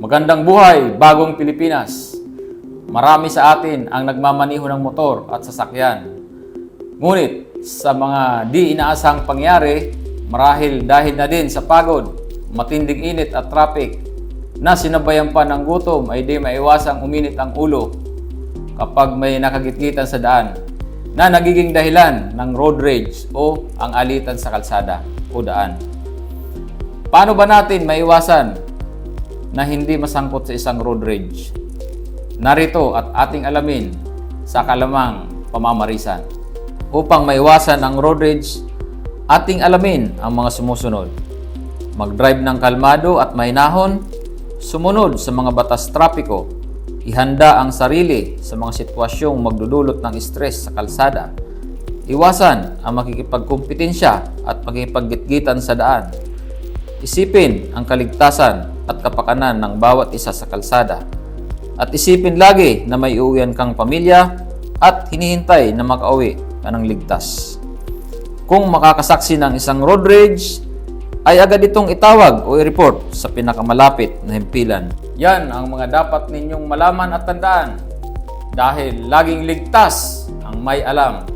Magandang buhay, bagong Pilipinas. Marami sa atin ang nagmamaniho ng motor at sasakyan. Ngunit sa mga di inaasang pangyari, marahil dahil na din sa pagod, matinding init at traffic, na sinabayan pa ng gutom ay di maiwasang uminit ang ulo kapag may nakagitgitan sa daan na nagiging dahilan ng road rage o ang alitan sa kalsada o daan. Paano ba natin maiwasan na hindi masangkot sa isang road rage? Narito at ating alamin sa kalamang pamamarisan. Upang maiwasan ang road rage, ating alamin ang mga sumusunod. Mag-drive ng kalmado at mahinahon, sumunod sa mga batas trapiko, ihanda ang sarili sa mga sitwasyong magdudulot ng stress sa kalsada, iwasan ang makikipagkumpetensya at makikipaggitgitan sa daan, Isipin ang kaligtasan at kapakanan ng bawat isa sa kalsada. At isipin lagi na may uwian kang pamilya at hinihintay na makauwi ka ng ligtas. Kung makakasaksi ng isang road rage, ay agad itong itawag o i-report sa pinakamalapit na himpilan. Yan ang mga dapat ninyong malaman at tandaan dahil laging ligtas ang may alam.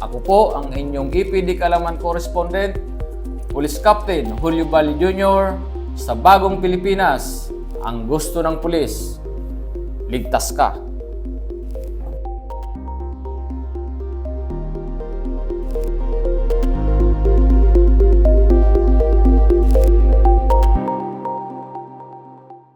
Ako po ang inyong EPD Kalaman Correspondent, Police Captain Julio Bali Jr. sa Bagong Pilipinas. Ang gusto ng pulis, ligtas ka.